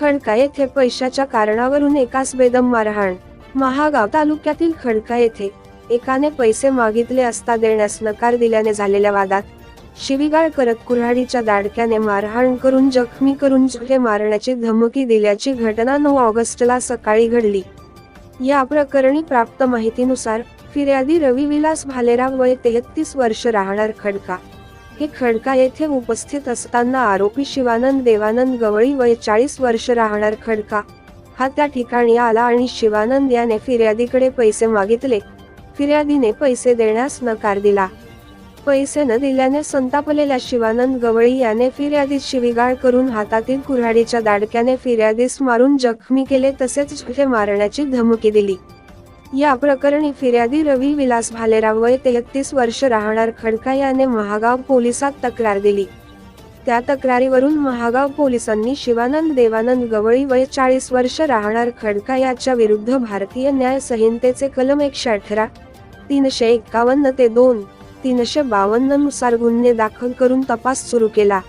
खडका येथे पैशाच्या कारणावरून एकास बेदम मारहाण महागाव तालुक्यातील खडका येथे एकाने पैसे मागितले असता देण्यास नकार दिल्याने झालेल्या वादात शिवीगाळ करत कुऱ्हाडीच्या दाडक्याने मारहाण करून जखमी करून जुले मारण्याची धमकी दिल्याची घटना नऊ ऑगस्टला सकाळी घडली. या प्रकरणी प्राप्त माहितीनुसार फिर्यादी रवी विलास भालेराव वय तेहतीस वर्ष राहणार खडका. हे खडका येथे उपस्थित असताना आरोपी शिवानंद देवानंद गवळी वय चाळीस वर्ष राहणार खडका. हा त्या ठिकाणी आला आणि शिवानंद याने फिर्यादीकडे पैसे मागितले. फिर्यादीने पैसे देण्यास नकार दिला. पैसे न दिल्याने संतापलेल्या शिवानंद गवळी याने फिर्यादीत शिवीगाळ करून हातातील कुऱ्हाडीच्या दाडक्याने फिर्यादीस मारून जखमी केले तसेच मारण्याची धमकी दिली. या प्रकरणी फिर्यादी रवी विलास भालेराव वय तेहतीस वर्ष राहणार खडका याने महागाव पोलिसात तक्रार दिली. त्या तक्रारीवरून महागाव पोलिसांनी शिवानंद देवानंद गवळी वय चाळीस वर्ष राहणार खडका याच्या विरुद्ध भारतीय न्याय संहितेचे कलम एकशे अठरा तीनशे एकावन्न ते दोन तीनशे बावन्ननुसार गुन्हे दाखल करून तपास सुरू केला.